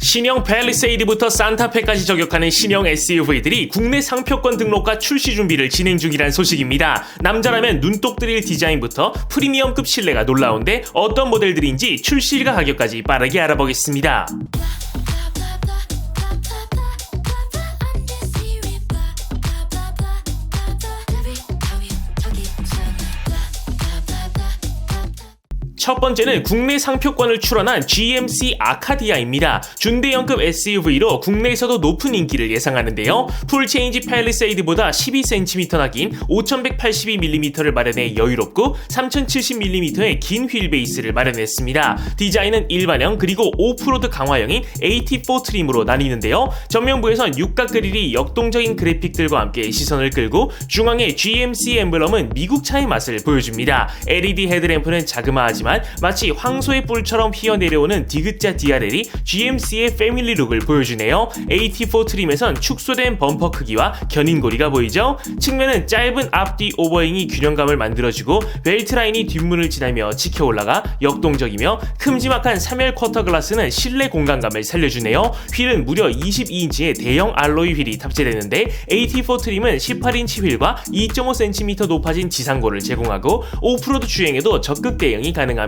신형 팰리세이드부터 산타페까지 저격하는 신형 SUV들이 국내 상표권 등록과 출시 준비를 진행 중이란 소식입니다. 남자라면 눈독 들일 디자인부터 프리미엄급 실내가 놀라운데 어떤 모델들인지 출시일과 가격까지 빠르게 알아보겠습니다. 첫 번째는 국내 상표권을 출원한 GMC 아카디아입니다. 준대형급 SUV로 국내에서도 높은 인기를 예상하는데요. 풀체인지 팰리세이드보다 12cm나 긴 5182mm를 마련해 여유롭고 3070mm의 긴 휠베이스를 마련했습니다. 디자인은 일반형 그리고 오프로드 강화형인 AT4 트림으로 나뉘는데요. 전면부에선 육각 그릴이 역동적인 그래픽들과 함께 시선을 끌고 중앙의 GMC 엠블럼은 미국차의 맛을 보여줍니다. LED 헤드램프는 자그마하지만 마치 황소의 뿔처럼 휘어내려오는 디귿자 DRL이 GMC의 패밀리 룩을 보여주네요. AT4 트림에선 축소된 범퍼 크기와 견인고리가 보이죠? 측면은 짧은 앞뒤 오버행이 균형감을 만들어주고 벨트 라인이 뒷문을 지나며 지켜 올라가 역동적이며 큼지막한 3열 쿼터 글라스는 실내 공간감을 살려주네요. 휠은 무려 22인치의 대형 알로이 휠이 탑재되는데 AT4 트림은 18인치 휠과 2.5cm 높아진 지상고를 제공하고 오프로드 주행에도 적극 대응이 가능합니다.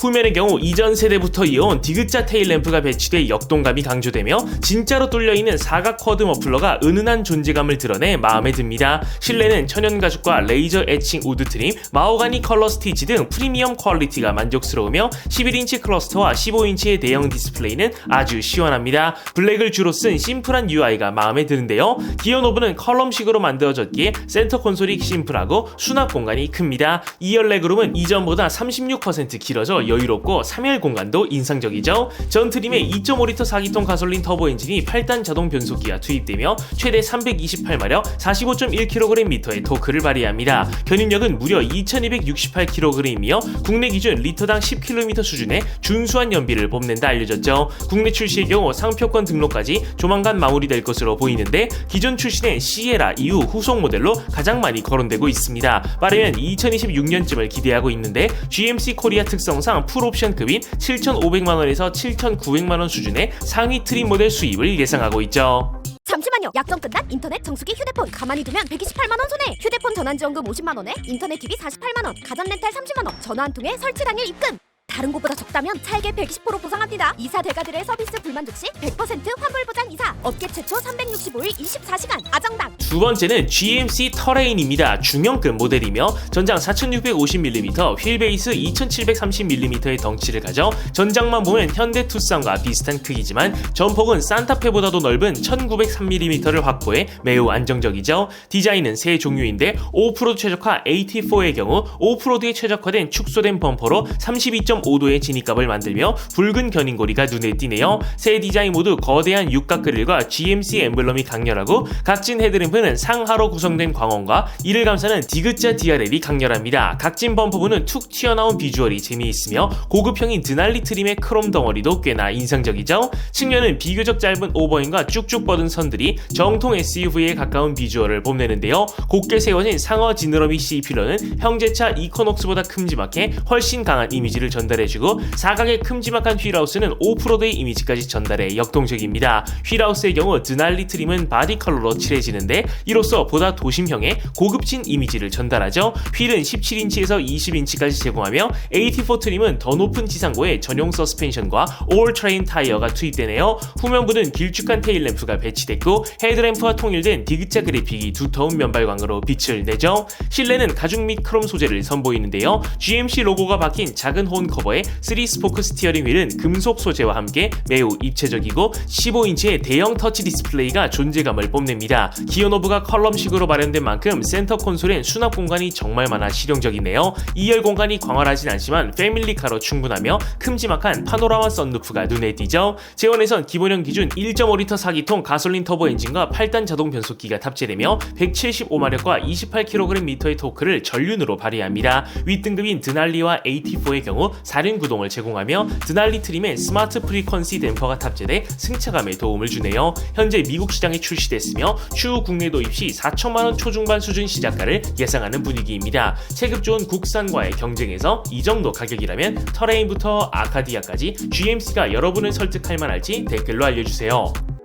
후면의 경우 이전 세대부터 이어온 디귿자 테일 램프가 배치돼 역동감이 강조되며 진짜로 뚫려있는 사각 쿼드 머플러가 은은한 존재감을 드러내 마음에 듭니다. 실내는 천연 가죽과 레이저 에칭 우드 트림, 마호가니 컬러 스티치 등 프리미엄 퀄리티가 만족스러우며 11인치 클러스터와 15인치의 대형 디스플레이는 아주 시원합니다. 블랙을 주로 쓴 심플한 UI가 마음에 드는데요. 기어 노브는 컬럼식으로 만들어졌기에 센터 콘솔이 심플하고 수납 공간이 큽니다. 2열 레그룸은 이전보다 36% 길어져 여유롭고 3열 공간도 인상적이죠. 전 트림에 2.5리터 4기통 가솔린 터보 엔진이 8단 자동 변속기가 투입되며 최대 328마력 45.1kgm의 토크를 발휘합니다. 견인력은 무려 2268kg이며 국내 기준 리터당 10km 수준의 준수한 연비를 뽐낸다 알려졌죠. 국내 출시의 경우 상표권 등록까지 조만간 마무리될 것으로 보이는데 기존 출시된 시에라 이후 후속 모델로 가장 많이 거론되고 있습니다. 빠르면 2026년쯤을 기대하고 있는데 GMC 코리아 특성상 풀옵션급인 7,500만원에서 7,900만원 수준의 상위 트림 모델 수입을 예상하고 있죠. 잠시만요. 약정 끝난 인터넷 정수기 휴대폰 가만히 두면 128만 원 손해. 휴대폰 전환 지원금 50만 원에 인터넷 기비 48만 원, 가전 렌탈 30만 원, 전화 한 통에 설치 당일 입금. 다른 곳보다 적다면 차액의 120% 보상합니다. 이사 대가들의 서비스 불만족 시 100% 환불 보장 이사. 업계 최초 365일 24시간 아정당. 두 번째는 GMC 터레인입니다. 중형급 모델이며 전장 4650mm, 휠베이스 2730mm의 덩치를 가져 전장만 보면 현대 투싼과 비슷한 크기지만 전폭은 산타페보다도 넓은 1903mm를 확보해 매우 안정적이죠. 디자인은 세 종류인데 오프로드 최적화 AT4의 경우 오프로드에 최적화된 축소된 범퍼로 32.5 도의 진입값을 만들며 붉은 견인고리가 눈에 띄네요. 새 디자인 모두 거대한 육각 그릴과 GMC 엠블럼이 강렬하고 각진 헤드램프는 상하로 구성된 광원과 이를 감싸는 디귿자 DRL이 강렬합니다. 각진 범퍼부는 툭 튀어나온 비주얼이 재미있으며 고급형인 드날리 트림의 크롬 덩어리도 꽤나 인상적이죠. 측면은 비교적 짧은 오버행과 쭉쭉 뻗은 선들이 정통 SUV에 가까운 비주얼을 뽐내는데요. 곱게 세워진 상어 지느러미 C 필러는 형제차 이코녹스보다 큼지막해 훨씬 강한 이미지를 전달 해주고 사각의 큼지막한 휠하우스는 오프로드의 이미지까지 전달해 역동적입니다. 휠하우스의 경우 드날리 트림은 바디 컬러로 칠해지는데 이로써 보다 도심형의 고급진 이미지를 전달하죠. 휠은 17인치에서 20인치까지 제공하며 AT4 트림은 더 높은 지상고에 전용 서스펜션과 올 트레인 타이어가 투입되네요. 후면부는 길쭉한 테일 램프가 배치됐고 헤드램프와 통일된 디귿자 그래픽이 두터운 면발광으로 빛을 내죠. 실내는 가죽 및 크롬 소재를 선보이는데요. GMC 로고가 박힌 작은 혼 커버에 3 스포크 스티어링 휠은 금속 소재와 함께 매우 입체적이고 15인치의 대형 터치 디스플레이가 존재감을 뽐냅니다. 기어 노브가 컬럼식으로 마련된 만큼 센터 콘솔엔 수납 공간이 정말 많아 실용적이네요. 2열 공간이 광활하진 않지만 패밀리카로 충분하며 큼지막한 파노라마 썬루프가 눈에 띄죠. 제원에선 기본형 기준 1.5리터 4기통 가솔린 터보 엔진과 8단 자동 변속기가 탑재되며 175마력과 28kgm의 토크를 전륜으로 발휘합니다. 윗등급인 드날리와 AT4의 경우 4륜 구동을 제공하며 드날리 트림에 스마트 프리퀀시 댐퍼가 탑재돼 승차감에 도움을 주네요. 현재 미국 시장에 출시됐으며 추후 국내 도입 시 4천만 원 초중반 수준 시작가를 예상하는 분위기입니다. 체급 좋은 국산과의 경쟁에서 이 정도 가격이라면 터레인부터 아카디아까지 GMC가 여러분을 설득할 만할지 댓글로 알려주세요.